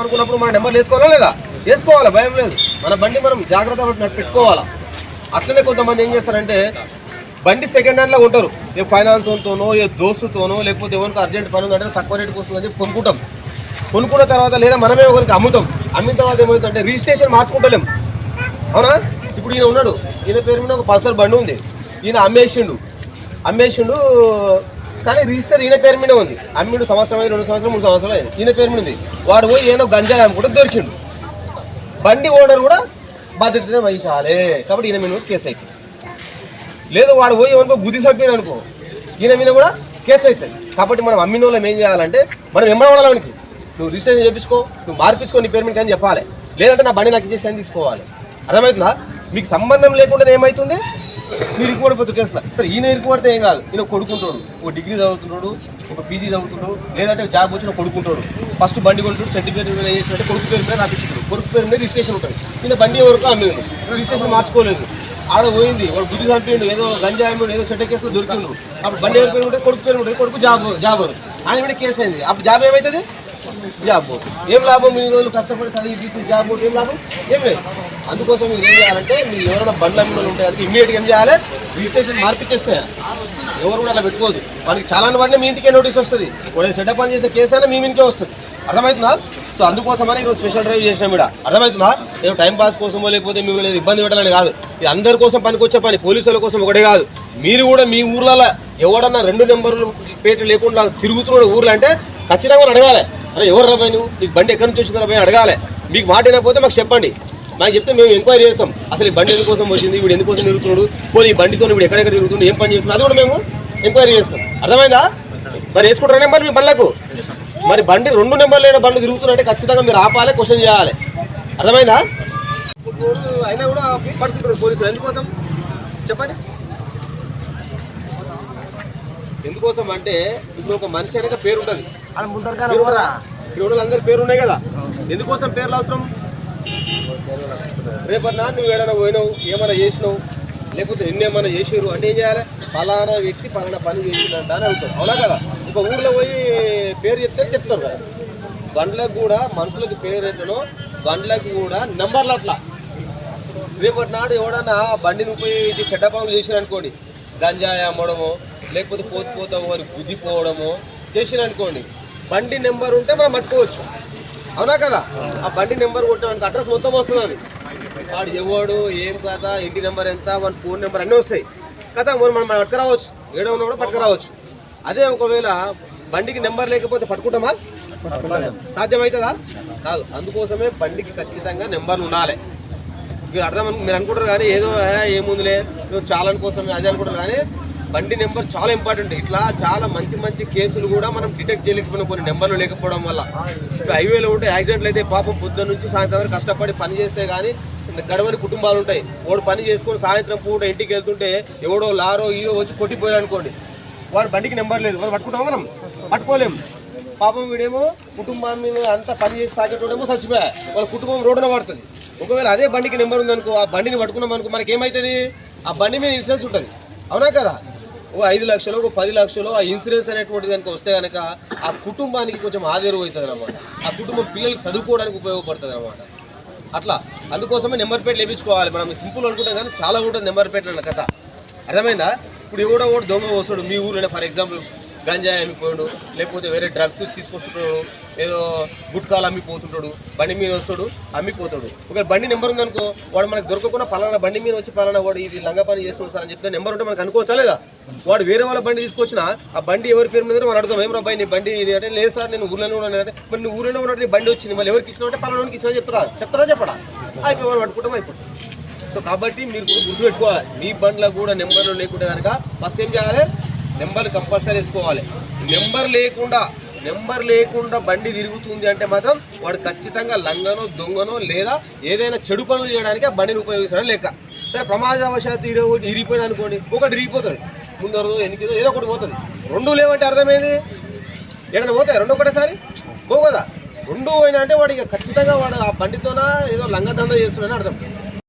అనుకున్నప్పుడు మన నెంబర్ వేసుకోవాలా లేదా? వేసుకోవాలా భయం లేదు. మన బండి మనం జాగ్రత్త పెట్టుకోవాలా. అట్లనే కొంతమంది ఏం చేస్తారంటే బండి సెకండ్ హ్యాండ్లో ఉంటారు ఏ ఫైనాన్స్తోనో ఏ దోస్తుతోనో లేకపోతే ఎవరికి అర్జెంట్ పని ఉందంటే తక్కువ రేటుకి వస్తుందని చెప్పి కొనుక్కుంటాం. కొనుక్కున్న తర్వాత లేదా మనమే ఒకరికి అమ్ముతాం. అమ్మిన తర్వాత ఏమవుతుందంటే రిజిస్ట్రేషన్ మార్చుకుంటలేం. అవునా? ఇప్పుడు ఈయన ఉన్నాడు. ఈయన పేరు మీద ఒక పల్సర్ బండి ఉంది. ఈయన అమ్మేసిండు. అమ్మేసిండు కానీ రిజిస్టర్ ఈయన పేరు మీద ఉంది. అమ్మిడు సంవత్సరం అయింది రెండు సంవత్సరం మూడు సంవత్సరాలు అయింది. ఈయన పేరు మీద ఉంది. వాడు పోయి ఏదో గంజాయి అమ్ముకుంటే దొరికిండు. బండి ఓనర్ కూడా బాధ్యతనే వహించాలి. కాబట్టి ఈయన మీద కేసు అవుతుంది లేదు వాడు పోయి ఎవరికో బుద్ధి సభ్యుడు అనుకో ఈయన మీద కూడా కేసు అవుతుంది కాబట్టి మనం అమ్మిన వాళ్ళం ఏం చేయాలంటే మనం ఎంబడవాళ్ళ మనకి నువ్వు రిజిస్ట్రేషన్ చేయించుకో నువ్వు మార్పించుకో నీ పేరు మీద కానీ చెప్పాలి. లేదంటే నా బండి నాకు ఇచ్చేసి అని తీసుకోవాలి. అర్థమవుతుందా? మీకు సంబంధం లేకుండా ఏమవుతుంది మీరు ఇరుక్కుపడిపోతుంది కేసులో సరే ఈయన ఇరుక్కుపడితే ఏం కాదు. ఈయన కొడుకుంటాడు ఒక డిగ్రీ చదువుతున్నాడు ఒక పీజీ చదువుతున్నాడు లేదంటే జాబ్ వచ్చిన కొడుకుంటాడు. ఫస్ట్ బండి కొడుకుంటాడు సర్టిఫికేట్ మీద చేసినట్టే కొడుకు పేరు మీద రాపించుకుంటాడు కొడుకు పేరు మీద రిజిస్ట్రేషన్ ఉంటుంది. ఈయన బండి వరకు అమ్మేది రిజిస్ట్రేషన్ మార్చుకోలేదు. ఆడ పోయింది వాడు బుద్ధి చంపిండు ఏదో గంజాయి ఏదో చెట్ట కేసులో దొరికిండు. అప్పుడు బండి ఎవరి పేరు ఉంటే కొడుకు పేరు ఉంటుంది కొడుకు జాబ్ జాబ్ ఆయన కూడా కేసు అయింది. అప్పుడు జాబ్ ఏమవుతుంది జాబ్ ఏం లాభం? ఇన్ని రోజులు కష్టపడి చదివి జాబ్ ఏం లాభం? ఏం లేదు. అందుకోసం మీరు ఏం చేయాలంటే మీరు ఎవరైనా బండ్ల అమ్మిన వాళ్ళు ఉంటాయి ఇమ్మీడియట్గా ఏం చేయాలి? రిజిస్ట్రేషన్ మార్పిచ్చేస్తే. ఎవరు కూడా అలా పెట్టుకోదు మనకి చాలా పడినా మీ ఇంటికే నోటీస్ వస్తుంది. వాడు సెటప్ అని చేసే కేసు అయినా మీ ఇంటికే వస్తుంది. అర్థమవుతుందా? సో అందుకోసమని ఈరోజు స్పెషల్ డ్రైవ్ చేసినాం కూడా అర్థమవుతుందా? ఏదో టైం పాస్ కోసమో లేకపోతే మీరు లేదు ఇబ్బంది పెట్టాలని కాదు. ఇది అందరి కోసం పనికొచ్చే పని పోలీసుల కోసం ఒకటే కాదు. మీరు కూడా మీ ఊర్లలో ఎవడన్నా రెండు నెంబర్లు పేట లేకుండా తిరుగుతున్న ఊర్లో అంటే ఖచ్చితంగా అడగాలి. అరే ఎవరు రాబాయి నువ్వు? నీకు బండి ఎక్కడి నుంచి వచ్చింది రాబాయి అడగాలి. మీకు మాట వినకపోతే మాకు చెప్పండి. మాకు చెప్తే మేము ఎంక్వైరీ చేస్తాం. అసలు ఈ బండి ఎందుకోసం వచ్చింది వీడు ఎందుకోసం తిరుగుతున్నాడు? పోనీ ఈ బండితో వీడు ఎక్కడెక్కడ తిరుగుతున్నాడు ఏం పని చేస్తున్నాడు? అది కూడా మేము ఎంక్వైరీ చేస్తాం. అర్థమైందా? మరి వేసుకుంటారా నెంబర్ మీ బండ్లకు? మరి బండి రెండు నెంబర్లు లేని బండ్లు తిరుగుతున్నారంటే ఖచ్చితంగా మీరు ఆపాలి క్వశ్చన్ చేయాలి. అర్థమైందా? అయినా కూడా పడుతుంటారు పోలీసులు. ఎందుకోసం? చెప్పండి. ఎందుకోసం అంటే ఇప్పుడు ఒక మనిషి అనేక పేరు? ఉంటుంది? ఇప్పుడు ఉన్న అందరి పేరు ఉన్నాయి కదా ఎందుకోసం పేర్లు అవసరం? రేపటి నాడు నువ్వు ఏడైనా పోయినావు ఏమైనా చేసినావు లేకపోతే ఎన్ని ఏమైనా చేసారు అంటే ఏం చేయాలి? పలానా వ్యక్తి పలానా పని చేసిందంట అని అవుతారు అవునా కదా? ఒక ఊళ్ళో పోయి పేరు చెప్తే చెప్తారు కదా. బండ్లకు కూడా మనుషులకు పేరు ఎట్లనో బండ్లకు కూడా నెంబర్లు అట్లా. రేపటి నాడు ఎవడన్నా బండిని ఉపయోగించి చెడ్డ పనులు చేసిన అనుకోండి గంజాయి అమ్మడము లేకపోతే పోతు పోతా వారి గుద్దిపోవడమో చేసిన అనుకోండి బండి నెంబర్ ఉంటే మనం పట్టుకోవచ్చు. అవునా కదా? ఆ బండి నెంబర్ కొట్టడానికి అడ్రస్ మొత్తం వస్తుంది వాడు ఎవడు ఏం కథ ఇంటి నెంబర్ ఎంత మన ఫోన్ నెంబర్ అన్నీ వస్తాయి. కదా మనం మనం పట్టుకురావచ్చు. ఏడో ఉన్నా కూడా పట్టుకురావచ్చు. అదే ఒకవేళ బండికి నెంబర్ లేకపోతే పట్టుకుంటామా? సాధ్యమవుతుందా కాదు. అందుకోసమే బండికి ఖచ్చితంగా నెంబర్లు ఉండాలి. మీరు అర్థం మీరు అనుకుంటారు కానీ ఏదో ఏముందిలే? ఏదో చాలా కోసం అదే అనుకుంటారు కానీ బండి నెంబర్ చాలా ఇంపార్టెంట్. ఇట్లా చాలా మంచి మంచి కేసులు కూడా మనం డిటెక్ట్ చేయలేకపోయినా కొన్ని నెంబర్లు లేకపోవడం వల్ల. హైవేలో ఉంటే యాక్సిడెంట్లు అయితే పాపం పొద్దున్న నుంచి సాయంత్రం వరకు కష్టపడి పని చేస్తే కానీ గడవని కుటుంబాలు ఉంటాయి. వాడు పని చేసుకొని సాయంత్రం పూట ఇంటికి వెళ్తుంటే ఎవడో లారో ఈయో వచ్చి కొట్టిపోయాడు అనుకోండి. వాడు బండికి నెంబర్ లేదు. వాడు పట్టుకుంటాం మనం? పట్టుకోలేము పాపం వీడేమో కుటుంబం మీద అంతా పని చేసి సాగేటోడేమో చచ్చిపోయా వాళ్ళ కుటుంబం రోడ్డున పడుతుంది. ఒకవేళ అదే బండికి నెంబర్ ఉందనుకో ఆ బండిని పట్టుకున్నాం అనుకో మనకి ఏమవుతుంది ఆ బండి మీద ఇన్సూరెన్స్ ఉంటుంది. అవునా కదా? ఓ ఐదు లక్షలు ఒక పది లక్షలు ఆ ఇన్సూరెన్స్ అనేటువంటి దానికి వస్తే కనుక ఆ కుటుంబానికి కొంచెం ఆదేరు అవుతుంది అనమాట ఆ కుటుంబం పిల్లలు చదువుకోవడానికి ఉపయోగపడుతుంది అనమాట అట్లా. అందుకోసమే నెంబర్ ప్లేట్ లేపించుకోవాలి మనం సింపుల్ అనుకుంటాం కానీ చాలా ఉంటుంది నెంబర్ ప్లేట్ అన్న కథ. అర్థమైందా? ఇప్పుడు ఎవడో ఒకటి దొంగ వస్తాడు మీ ఊరిలో ఫర్ ఎగ్జాంపుల్. గంజాయి అమ్మిపోయాడు లేకపోతే వేరే డ్రగ్స్ తీసుకొస్తుంటాడు ఏదో గుట్కాలు అమ్మిపోతుంటాడు బండి మీద వస్తాడు అమ్మిపోతాడు. ఒకవేళ బండి నెంబర్ ఉందనుకో వాడు మనకు దొరకకుండా పలానా బండి మీద వచ్చి పలానా వాడు ఇది లంగా పని చేస్తున్నాడు సార్ అని చెప్తే నెంబర్ ఉంటే మనకు అనుకోవచ్చా లేదా? వాడు వేరే వాళ్ళ బండి తీసుకొచ్చినా ఆ బండి ఎవరి పేరు మీద మనం అడుగుతాం ఏమరా రా బండి నీ బండి ఇది అంటే లేదు సార్ నేను ఊర్లోనే ఉన్నాను అంటే మరి నువ్వు ఊర్లోనే ఉన్నట్టు నీ బండి వచ్చింది మళ్ళీ ఎవరికి ఇచ్చినా అంటే పలానాకి ఇచ్చినా చెప్తారా? చెప్తారా చెప్పడా? అయిపోయి వాడు పట్టుకుంటాం అయిపోతుంది సో కాబట్టి మీరు కూడా గుర్తుపెట్టుకోవాలి మీ బండ్లో కూడా నెంబర్లు లేకుంటే కనుక ఫస్ట్ ఏం చేయాలి? నెంబర్ కంపల్సరీ వేసుకోవాలి. నెంబర్ లేకుండా నెంబర్ లేకుండా బండి తిరుగుతుంది అంటే మాత్రం వాడు ఖచ్చితంగా లంగనో దొంగనో లేదా ఏదైనా చెడు పనులు చేయడానికి ఆ బండిని ఉపయోగిస్తాడని లెక్క. సరే ప్రమాదవశాత్తు ఇరవై ఒకటి ఇరిగిపోయిన అనుకోండి ఒకటి ఇరిగిపోతుంది. ముందరదో ఎనికిదో ఏదో ఒకటి పోతుంది. రెండు లేవంటే అర్థమైంది? ఏదైనా పోతాయి? రెండు ఒకటేసారి? పోకదా కదా. రెండు పోయినా అంటే వాడికి ఖచ్చితంగా వాడు ఆ బండితోన ఏదో లంగదంద చేస్తున్నాడని అర్థం.